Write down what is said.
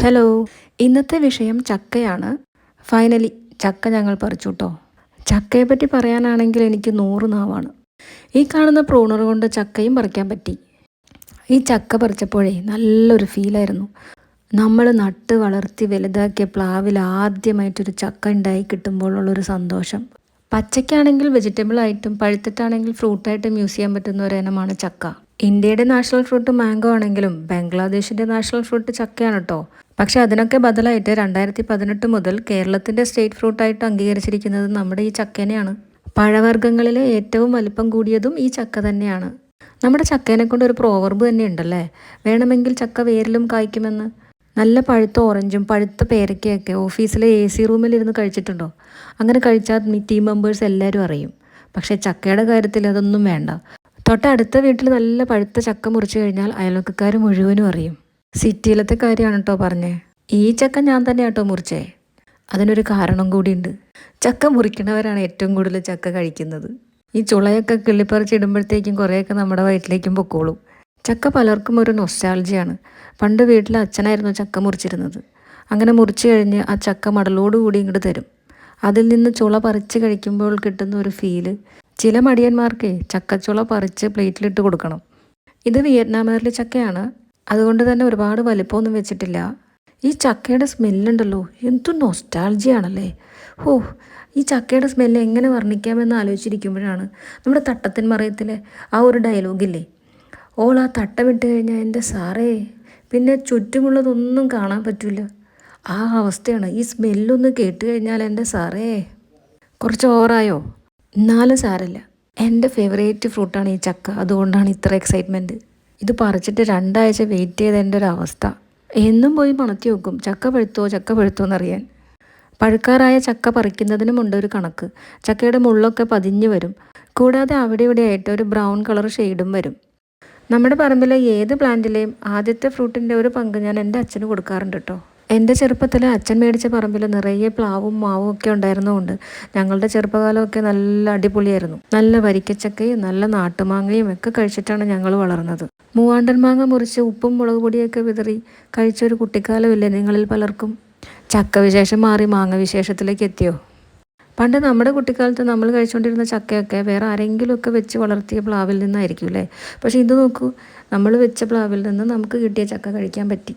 Hello ഇന്നത്തെ വിഷയം ചക്കയാണ്. ഫൈനലി ചക്ക ഞങ്ങൾ പറിച്ചു കേട്ടോ ചക്കയെ പറ്റി പറയാനാണെങ്കിൽ എനിക്ക് നൂറ് നാവാണ്. ഈ കാണുന്ന പ്രൂണർ കൊണ്ട് ചക്കയും പറിക്കാൻ പറ്റി. ഈ ചക്ക പറിച്ചപ്പോഴേ നല്ലൊരു ഫീലായിരുന്നു നമ്മൾ നട്ട് വളർത്തി വലുതാക്കിയ പ്ലാവിൽ ആദ്യമായിട്ടൊരു ചക്ക ഉണ്ടായി കിട്ടുമ്പോഴുള്ളൊരു സന്തോഷം. പച്ചയ്ക്കാണെങ്കിൽ വെജിറ്റബിൾ ആയിട്ടും പഴുത്തിട്ടാണെങ്കിൽ ഫ്രൂട്ടായിട്ടും യൂസ് ചെയ്യാൻ പറ്റുന്ന ഒരു ഇനമാണ് ചക്ക. ഇന്ത്യയുടെ നാഷണൽ ഫ്രൂട്ട് മാംഗോ ആണെങ്കിലും ബംഗ്ലാദേശിന്റെ നാഷണൽ ഫ്രൂട്ട് ചക്കയാണ് കേട്ടോ പക്ഷെ അതിനൊക്കെ ബദലായിട്ട് രണ്ടായിരത്തി പതിനെട്ട് മുതൽ കേരളത്തിന്റെ സ്റ്റേറ്റ് ഫ്രൂട്ടായിട്ട് അംഗീകരിച്ചിരിക്കുന്നത് നമ്മുടെ ഈ ചക്കേനെയാണ്. പഴവർഗങ്ങളിലെ ഏറ്റവും വലിപ്പം കൂടിയതും ഈ ചക്ക തന്നെയാണ്. നമ്മുടെ ചക്കേനെ കൊണ്ട് ഒരു പ്രോവർബ് തന്നെ ഉണ്ടല്ലേ? വേണമെങ്കിൽ ചക്ക വേരിലും കായ്ക്കുമെന്ന്. നല്ല പഴുത്ത ഓറഞ്ചും പഴുത്ത പേരക്കയൊക്കെ ഓഫീസിലെ എ സി റൂമിൽ ഇരുന്ന് കഴിച്ചിട്ടുണ്ടോ? അങ്ങനെ കഴിച്ചാൽ ടീം മെമ്പേഴ്സ് എല്ലാവരും അറിയും. പക്ഷേ ചക്കയുടെ കാര്യത്തിൽ അതൊന്നും വേണ്ട. തൊട്ടടുത്ത വീട്ടിൽ നല്ല പഴുത്ത ചക്ക മുറിച്ചു കഴിഞ്ഞാൽ അയൽവക്കക്കാർ മുഴുവനും അറിയും. സിറ്റിയിലത്തെ കാര്യമാണ് കേട്ടോ പറഞ്ഞേ. ഈ ചക്ക ഞാൻ തന്നെ കേട്ടോ മുറിച്ചേ. അതിനൊരു കാരണം കൂടിയുണ്ട്. ചക്ക മുറിക്കണവരാണ് ഏറ്റവും കൂടുതൽ ചക്ക കഴിക്കുന്നത്. ഈ ചുളയൊക്കെ കിള്ളിപ്പറിച്ചിടുമ്പോഴത്തേക്കും കുറേയൊക്കെ നമ്മുടെ വയറ്റിലേക്കും പൊക്കോളും. ചക്ക പലർക്കും ഒരു നൊസ്റ്റാൾജിയാണ് പണ്ട് വീട്ടിൽ അച്ഛനായിരുന്നു ചക്ക മുറിച്ചിരുന്നത്. അങ്ങനെ മുറിച്ച് കഴിഞ്ഞ് ആ ചക്ക മടലോടുകൂടി ഇങ്ങോട്ട് തരും. അതിൽ നിന്ന് ചുള പറിച്ച് കഴിക്കുമ്പോൾ കിട്ടുന്ന ഒരു ഫീൽ ചില മടിയന്മാർക്ക് ചക്കച്ചുള പറിച്ച് പ്ലേറ്റിലിട്ട് കൊടുക്കണം. ഇത് വിയറ്റ്നാമുകാരിലെ ചക്കയാണ്. അതുകൊണ്ട് തന്നെ ഒരുപാട് വലിപ്പമൊന്നും വെച്ചിട്ടില്ല. ഈ ചക്കയുടെ സ്മെല്ലുണ്ടല്ലോ എന്തു നൊസ്റ്റാൾജിയാണല്ലേ ഓ ഈ ചക്കയുടെ സ്മെല്ല് എങ്ങനെ വർണിക്കാമെന്ന് ആലോചിച്ചിരിക്കുമ്പോഴാണ് നമ്മുടെ തട്ടത്തിൻ മറയത്തിലെ ആ ഒരു ഡയലോഗില്ലേ? ഓൾ ആ തട്ടമിട്ട് കഴിഞ്ഞാൽ എന്റെ സാറേ പിന്നെ ചുറ്റുമുള്ളതൊന്നും കാണാൻ പറ്റില്ല ആ അവസ്ഥയാണ് ഈ സ്മെല്ലൊന്ന് കേട്ട് കഴിഞ്ഞാൽ എന്റെ സാറേ. കുറച്ച് ഓവറായോ? എന്നാലും സാരല്ല എന്റെ ഫേവറേറ്റ് ഫ്രൂട്ടാണ് ഈ ചക്ക. അതുകൊണ്ടാണ് ഇത്ര എക്സൈറ്റ്മെന്റ് ഇത് പറിച്ചിട്ട് രണ്ടാഴ്ച വെയിറ്റ് ചെയ്തതിന്റെ ഒരു അവസ്ഥ. എന്നും പോയി മണത്തി വെക്കും. ചക്ക പഴുത്തോ ചക്ക പഴുത്തോ എന്നറിയാൻ. പഴുക്കാറായ ചക്ക പറിക്കുന്നതിനുമുണ്ട് ഒരു കണക്ക്. ചക്കയുടെ മുള്ളൊക്കെ പതിഞ്ഞു വരും. കൂടാതെ അവിടെ ഇവിടെ ആയിട്ട് ഒരു ബ്രൗൺ കളർ ഷെയ്ഡും വരും. നമ്മുടെ പറമ്പിലെ ഏത് പ്ലാന്റിലെയും ആദ്യത്തെ ഫ്രൂട്ടിന്റെ ഒരു പങ്ക് ഞാൻ എന്റെ അച്ഛന് കൊടുക്കാറുണ്ട് കേട്ടോ എന്റെ ചെറുപ്പത്തിൽ അച്ഛൻ മേടിച്ച പറമ്പിൽ നിറയെ പ്ലാവും മാവും ഒക്കെ ഉണ്ടായിരുന്നതുകൊണ്ട് ഞങ്ങളുടെ ചെറുപ്പകാലമൊക്കെ നല്ല അടിപൊളിയായിരുന്നു. നല്ല വരിക്കച്ചക്കയും നല്ല നാട്ടുമാങ്ങയും ഒക്കെ കഴിച്ചിട്ടാണ് ഞങ്ങൾ വളർന്നത്. മൂവാണ്ടൻ മാങ്ങ മുറിച്ച് ഉപ്പും മുളക് പൊടിയൊക്കെ വിതറി കഴിച്ചൊരു കുട്ടിക്കാലമില്ലേ നിങ്ങളിൽ പലർക്കും? ചക്ക വിശേഷം മാറി മാങ്ങ വിശേഷത്തിലേക്ക് എത്തിയോ? പണ്ട് നമ്മുടെ കുട്ടിക്കാലത്ത് നമ്മൾ കഴിച്ചുകൊണ്ടിരുന്ന ചക്കയൊക്കെ വേറെ ആരെങ്കിലുമൊക്കെ വെച്ച് വളർത്തിയ പ്ലാവിൽ നിന്നായിരിക്കും അല്ലേ? പക്ഷേ ഇത് നോക്കൂ നമ്മൾ വെച്ച പ്ലാവിൽ നിന്ന് നമുക്ക് കിട്ടിയ ചക്ക കഴിക്കാൻ പറ്റി.